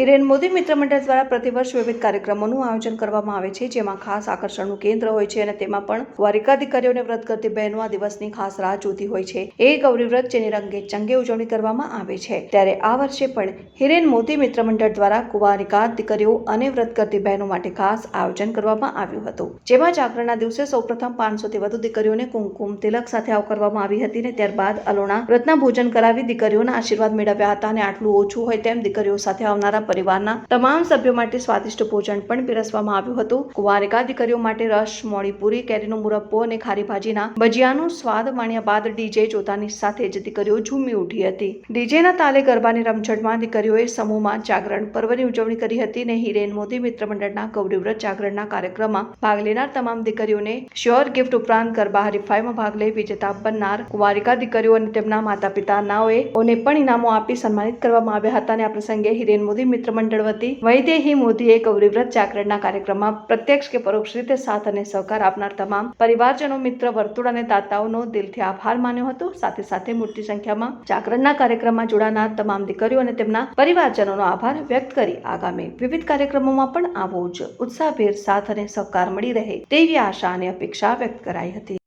હિરેન મોદી મિત્ર મંડળ દ્વારા પ્રતિવર્ષ વિવિધ કાર્યક્રમોનું આયોજન કરવામાં આવે છે, જેમાં ખાસ આકર્ષણનું કેન્દ્ર હોય છે અને તેમાં પણ કુંવારિકા દીકરીઓને વ્રત કરતી બહેનો આ દિવસની ખાસ રાહ જોતી હોય છે. એ ગૌરી વ્રત જેની રંગે ચંગે ઉજવણી કરવામાં આવે છે. ત્યારે આ વર્ષે પણ હિરેન મોદી મિત્ર મંડળ દ્વારા કુવારિકા દીકરીઓ અને વ્રત કરતી બહેનો માટે ખાસ આયોજન કરવામાં આવ્યું હતું. જેમાં જાગરણના દિવસે સૌપ્રથમ પાંચસોથી વધુ દીકરીઓને કુમકુમ તિલક સાથે આવકારવામાં આવી હતી અને ત્યારબાદ અલોણા વ્રતના ભોજન કરાવી દીકરીઓના આશીર્વાદ મેળવ્યા હતા અને આટલું ઓછું હોય તેમ દીકરીઓ સાથે આવનારા પરિવારના તમામ સભ્યો માટે સ્વાદિષ્ટ ભોજન પણ પીરસવામાં આવ્યું હતું. કુંવારિકા દીકરીઓ માટે રસ મોડી પૂરી, કેરીનો મુરબ્બો અને ખારી ભાજીના ભજીયાનો સ્વાદ માણ્યા બાદ ડીજે જોતાની સાથે જ દીકરીઓ ઝૂમી ઉઠી હતી. ડીજેના તાલે ગરબાની રમઝટમાં દીકરીઓએ સમૂહમાં જાગરણ પર્વની ઉજવણી કરી હતી ને હિરેન મોદી મિત્ર મંડળના ગૌરીવ્રત જાગરણના કાર્યક્રમમાં ભાગ લેનાર તમામ દીકરીઓને શ્યોર ગિફ્ટ ઉપરાંત ગરબા હરીફાઈમાં ભાગ લઈ વિજેતા બનનાર કુંવારિકા દીકરીઓ અને તેમના માતા પિતા નાઓએ ઓને પણ ઇનામો આપી સન્માનિત કરવામાં આવ્યા હતા અને આ પ્રસંગે હિરેન મોદી મિત્ર મંડળ વતી વૈદેહી મોદીએ ગૌરીવ્રત જાગરણના કાર્યક્રમમાં પ્રત્યક્ષ કે પરોક્ષ રીતે સાથ અને સહકાર આપનાર તમામ પરિવારજનો, મિત્ર, વર્તુળ અને દાતાઓનો દિલથી આભાર માન્યો હતો. સાથે સાથે મોટી સંખ્યામાં જાગરણના કાર્યક્રમમાં જોડાનાર તમામ દીકરીઓ અને તેમના પરિવારજનોનો આભાર વ્યક્ત કરી આગામી વિવિધ કાર્યક્રમોમાં પણ આવો જ ઉત્સાહભેર સાથ અને સહકાર મળી રહે તેવી આશા અને અપેક્ષા વ્યક્ત કરાઈ હતી.